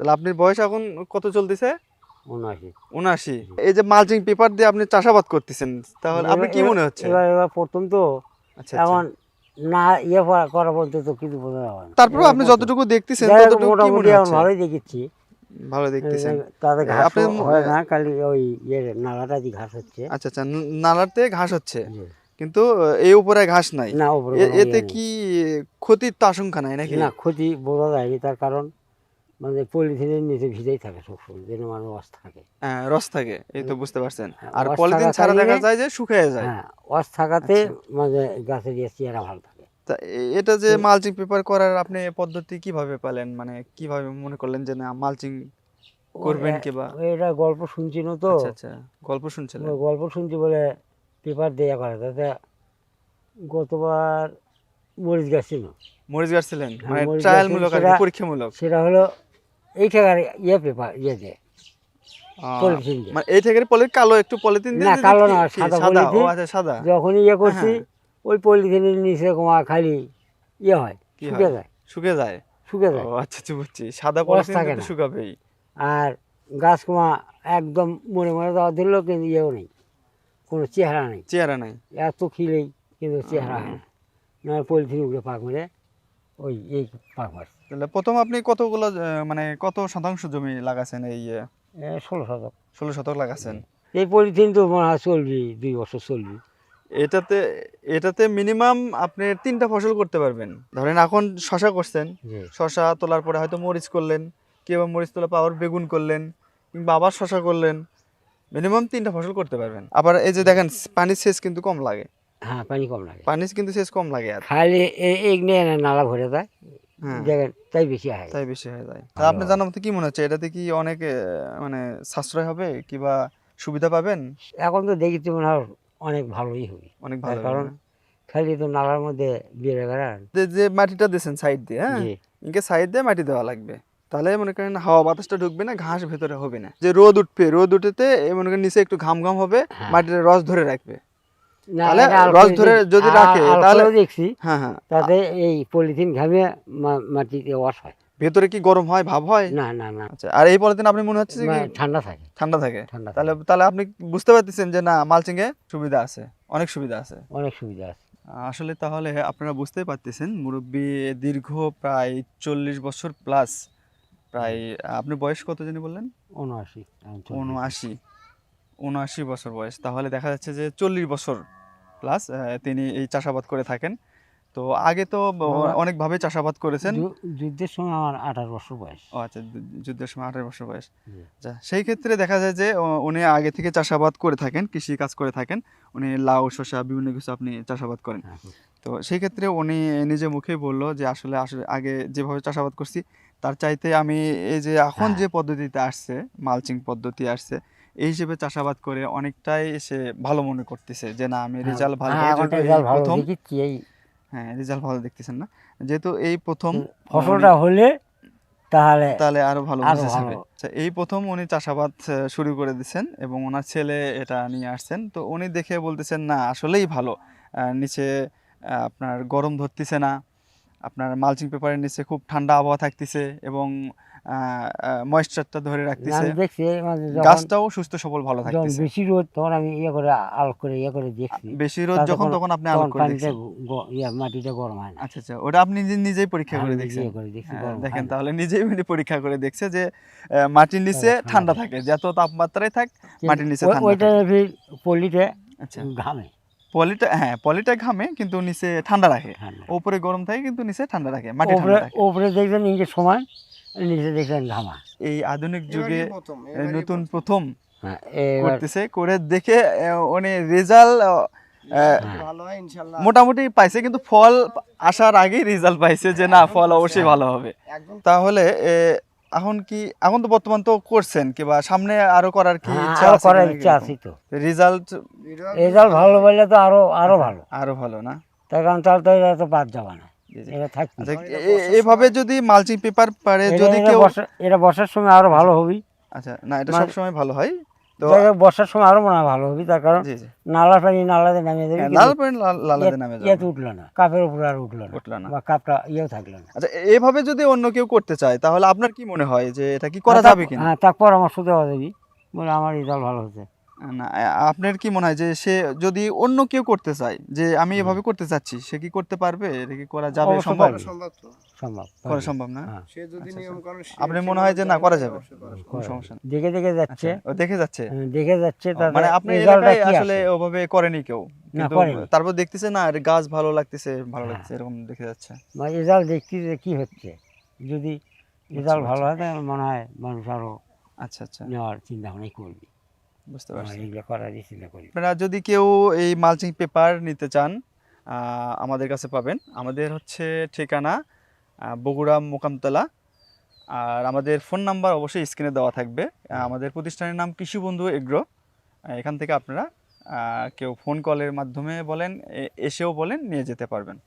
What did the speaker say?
তাহলে আপনার বয়স এখন কত চলতেছে? এই যে মালচিং পেপার দিয়ে আপনি চাষাবাদ করতেছেন তাহলে আপনি কি মনে হচ্ছে? এবার এবার প্রথম তো। আচ্ছা না ইয়ে করা- করা বলতে তো কিছু বোঝা যাবে না। তারপরে আপনি যতটুকু দেখতেছেন ততটুকু কি মনে এখন হচ্ছে? ভালোই দেখেছি। ভালো দেখতেছেন। তাতে ঘাস আপনি না খালি ওই ইয়ে নালাটা ঘাস হচ্ছে। আচ্ছা আচ্ছা নালাতে ঘাস হচ্ছে। কিন্তু এই উপরে ঘাস নাই। না এতে ইয়ে কি ক্ষতির তো আশঙ্কা নাই নাকি? না ক্ষতি বোঝা যায়নি তার কারণ মানে পলিথিনের নিচে ভিজেই থাকে সবসময় যেন মানুষ ওয়াশ থাকে। হ্যাঁ, রস থাকে এই তো বুঝতে পারছেন। হ্যাঁ, আর পলিথিন ছাড়া দেখা যায় যে শুকিয়ে যায়। হ্যাঁ ওয়াশ থাকাতে আচ্ছা। মানে গাছের ইয়ে চেহারা ভালো থাকে। তা এটা যে মালচিং পেপার করার আপনি পদ্ধতি কীভাবে পেলেন? মানে কীভাবে মনে করলেন যে না মালচিং করবেন কিবা? এটা গল্প শুনছি না তো। আচ্ছা আচ্ছা গল্প শুনছিলেন। গল্প শুনছি বলে পেপার দেয়া করে। তাতে গতবার মরিচ গাছ ছিল। মরিচ গাছ ছিলেন? হ্যাঁ, মানে ট্রায়াল মূলক পরীক্ষামূলক? সেটা হলো এই ইয়ে পেপার ইয়ে দেয় পলিথিন মানে এই পলি কালো একটু পলিথিন না, কালো না, সাদা সাদা? পলিথিন। আচ্ছা সাদা। ইয়ে করছি হ্যাঁ। ওই পলিথিনের নিচে কমা খালি ইয়ে হয় যায়। যায়? আচ্ছা আচ্ছা বুঝছি। সাদা রস পলিথিন থাকে কিন্তু না। শুকাবেই। আর গাছ কমা একদম মনে মনে দেওয়া দিল কিন্তু ইয়েও নেই। কোনো চেহারা নেই। চেহারা নেই। এত খিলেই কিন্তু চেহারা হয় না। না পলিথিন উঠে পাক মেরে ওই এই পাক মারছে। তাহলে প্রথম আপনি কতগুলো মানে কত শতাংশ জমি লাগাছেন এই ষোলো শতক। ষোলো শতক লাগাছেন? এই পলিথিন তো চলবি দুই বছর চলবি। এটাতে এটাতে মিনিমাম আপনি তিনটা ফসল করতে পারবেন। ধরেন এখন শশা করছেন। শশা তোলার পরে হয়তো মরিচ করলেন কিংবা মরিচ তোলা পাওয়ার বেগুন করলেন কিংবা আবার শশা করলেন। মিনিমাম তিনটা ফসল করতে পারবেন। আবার এই যে দেখেন পানির সেচ কিন্তু কম লাগে। হ্যাঁ পানি কম লাগে। পানির কিন্তু সেচ কম লাগে আর। খালি এই নিয়ে নালা ভরে দেয়। হ্যাঁ দেখেন তাই বেশি হয় তাই বেশি হয়ে যায় তা আপনি জানার মতো কি মনে হচ্ছে? এটাতে কি অনেক মানে সাশ্রয় হবে? কিংবা সুবিধা পাবেন? এখন তো দেখি তো মনে হয় অনেক ভালোই হবে। অনেক ভালো কারণ খালি তো নালার মধ্যে বেড়ে বেড়ান যে মাটিটা দিয়েছেন সাইড দিয়ে হ্যাঁ? ইনকে সাইড দিয়ে মাটি দেওয়া লাগবে। তাহলে মনে করেন হাওয়া বাতাসটা ঢুকবে না ঘাস ভেতরে হবে না। যে রোদ উঠবে রোদ উঠেতে এ মনে করেন নিচে একটু ঘাম ঘাম হবে হ্যাঁ। মাটির রস ধরে রাখবে। তাহলে রস ধরে যদি রাখে, তাহলে- দেখছি। হ্যাঁ হ্যাঁ। তাতে এই পলিথিন ঘামে মাটিতে ওয়াশ হয়। ভেতরে কি গরম হয় ভাব হয়? না না না। আচ্ছা আর এই পলিথিন আপনি মনে হচ্ছে ঠান্ডা থাকে। ঠান্ডা থাকে? তাহলে তাহলে আপনি বুঝতে পারতেছেন যে না মালচিং এ সুবিধা আছে অনেক সুবিধা আছে। অনেক সুবিধা আছে। আসলে তাহলে আপনারা বুঝতেই পারতেছেন মুরব্বী দীর্ঘ প্রায় চল্লিশ বছর প্লাস প্রায় আপনি বয়স কত জানি বললেন? উনআশি উনআশি উনআশি বছর বয়স। তাহলে দেখা যাচ্ছে যে চল্লিশ বছর প্লাস তিনি এই চাষাবাদ করে থাকেন। তো আগে তো অনেকভাবে চাষাবাদ করেছেন। যুদ্ধের সময় আমার আঠারো বছর বয়স। ও আচ্ছা যুদ্ধের সময় আঠারো বছর বয়স। আচ্ছা সেই ক্ষেত্রে দেখা যায় যে উনি আগে থেকে চাষাবাদ করে থাকেন কৃষি কাজ করে থাকেন। উনি লাউ শসা বিভিন্ন কিছু আপনি চাষাবাদ করেন। হ্যাঁ, তো সেই ক্ষেত্রে উনি নিজে মুখেই বলল যে আসলে আসলে আগে যেভাবে চাষাবাদ করছি তার চাইতে আমি এই যে এখন হ্যাঁ। যে পদ্ধতিতে আসছে মালচিং পদ্ধতি আসছে এই হিসেবে চাষাবাদ করে অনেকটাই সে ভালো মনে করতেছে যে না আমি রেজাল্ট ভালো হ্যাঁ, যেহেতু এই রেজাল্ট ভালো প্রথম হ্যাঁ রেজাল্ট ভালো দেখতেছেন না। যেহেতু এই প্রথম ফসলটা হলে তাহলে তাহলে আরও ভালো। আচ্ছা, এই প্রথম উনি চাষাবাদ শুরু করে দিচ্ছেন এবং ওনার ছেলে এটা নিয়ে আসছেন। তো উনি দেখে বলতেছেন না আসলেই ভালো। নিচে আপনার গরম ধরতেছে না আপনার মালচিং পেপারের নিচে খুব ঠান্ডা আবহাওয়া থাকতেছে এবং ময়েশ্চারটা ধরে রাখতেছে। গাছটাও সুস্থ সবল ভালো থাকতেছে। বেশি রোদ তখন আমি ইয়ে করে আল করে ইয়ে করে দেখছি। বেশি রোদ যখন তখন আপনি আলো করে দেখছেন। ইয়ে মাটিটা গরম হয় না। আচ্ছা আচ্ছা ওটা আপনি নিজে- নিজেই পরীক্ষা করে দেখছেন। ইয়ে হ্যাঁ, দেখেন তাহলে নিজেই মানে পরীক্ষা করে দেখছে যে মাটির নিচে ঠান্ডা থাকে। যত তাপমাত্রায় থাক মাটির নিচে ঠান্ডা ওইটা। পলিতে আচ্ছা। ঘামে। পলিটা হ্যাঁ পলিটা ঘামে কিন্তু নিচে ঠান্ডা রাখে। উপরে গরম থাকে কিন্তু নিচে ঠান্ডা রাখে মাটি উপরে উপরে দেখবেন নিজের সময় নিচে দেখবেন ঘামা। এই আধুনিক যুগে নতুন প্রথম। হ্যাঁ করতেছে করে দেখে উনি রেজাল্ট মোটামুটি পাইছে কিন্তু ফল আসার আগেই রেজাল্ট পাইছে যে না ফল অবশ্যই ভালো হবে। তাহলে এখন কি এখন তো বর্তমান তো করছেন কিবা সামনে আরও করার কি হ্যাঁ, ইচ্ছা আছে করার ইচ্ছা আছে তো। রেজাল্ট রেজাল্ট ভালো হলে তো আরও আরও ভালো। আরও ভালো না? তার কারণ তাহলে তো এটা তো বাদ যাবে না। আচ্ছা এভাবে যদি মালচিং পেপার পারে যদি কেউ এটা বর্ষার সময় আরও ভালো হবে আচ্ছা না এটা সব সময় ভালো হয়। তো বর্ষার সময় আরও মনে ভালো হবে তার কারণ নালার পানি নালাতে নামিয়ে দেবে হ্যাঁ, পানি নালাতে নামে যাবে। ইয়েতে উঠল না কাপের উপরে আর উঠল না উঠল না। বা কাপটা ইয়েও থাকল না। আচ্ছা এভাবে যদি অন্য কেউ করতে চায় তাহলে আপনার কি মনে হয় যে এটা কি করা হ্যাঁ, যাবে কিনা? হ্যাঁ তার পরামর্শ দেওয়া যাবে বলে আমার রেজাল্ট ভালো হচ্ছে। না আপনার কি মনে হয় যে সে যদি অন্য কেউ করতে চায় যে আমি এভাবে করতে চাচ্ছি সে কি করতে পারবে? এটা কি করা যাবে সম্ভব? সম্ভব করা সম্ভব না? হ্যাঁ, সে যদি নিয়ম কানুন আপনার মনে হয় যে না করা যাবে? কোনো সমস্যা নেই। দেখে দেখে যাচ্ছে। আচ্ছা, ও দেখে যাচ্ছে? হ্যাঁ, দেখে যাচ্ছে মানে এলাকায় আসলে ওভাবে করেনি কেউ। কিন্তু তারপর দেখতেছে না গাছ ভালো লাগতেছে ভালো হ্যাঁ। লাগছে এরকম দেখে যাচ্ছে। মানে রেজাল্ট দেখতে যে কি হচ্ছে? যদি রেজাল্ট আচ্ছা। ভালো হয় তাহলে মনে হয় মানুষ আরও আচ্ছা আচ্ছা। নেওয়ার চিন্তা ভাবনাই করবে। বুঝতে আমার পারছি। এগুলো করারই চিন্তা করবে আপনারা যদি কেউ এই মালচিং পেপার নিতে চান আমাদের কাছে পাবেন। আমাদের হচ্ছে ঠিকানা বগুড়া মোকামতলা। আর আমাদের ফোন নাম্বার অবশ্যই স্ক্রিনে দেওয়া থাকবে। আমাদের প্রতিষ্ঠানের নাম কৃষি বন্ধু এগ্রো এখান থেকে আপনারা কেউ ফোন কলের মাধ্যমে বলেন এ- এসেও বলেন নিয়ে যেতে পারবেন।